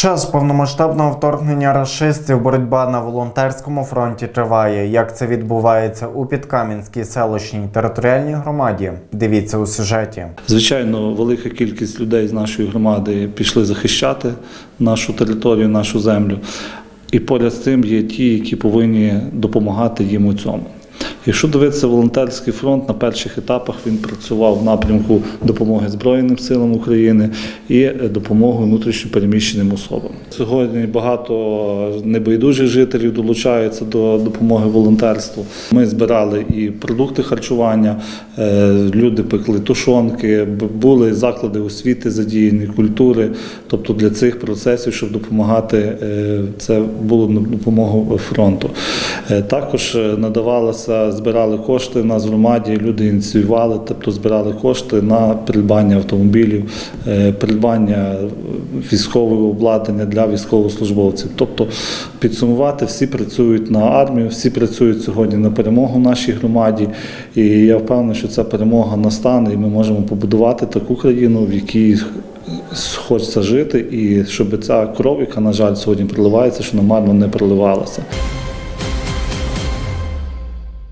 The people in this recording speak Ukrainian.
час повномасштабного вторгнення рашистів боротьба на волонтерському фронті триває. Як це відбувається у Підкам'янській селищній територіальній громаді? Дивіться у сюжеті. Звичайно, велика кількість людей з нашої громади пішли захищати нашу територію, нашу землю. І поряд з тим є ті, які повинні допомагати їм у цьому. Якщо дивитися волонтерський фронт, на перших етапах він працював в напрямку допомоги Збройним силам України і е, допомоги внутрішньопереміщеним особам. Сьогодні багато небайдужих жителів долучаються до допомоги волонтерству. Ми збирали і продукти харчування, е, люди пекли тушонки, були заклади освіти задіяні, культури. Тобто для цих процесів, щоб допомагати, е, це було допомогу фронту. Також надавалося, збирали кошти в громаді, люди ініціювали, тобто збирали кошти на придбання автомобілів, е, придбання військового обладнання для військовослужбовців. Тобто підсумувати, всі працюють на армію, всі працюють сьогодні на перемогу в нашій громаді. І я впевнений, що ця перемога настане, і ми можемо побудувати таку країну, в якій хочеться жити, і щоб ця кров, яка, на жаль, сьогодні проливається, що намарно не проливалася.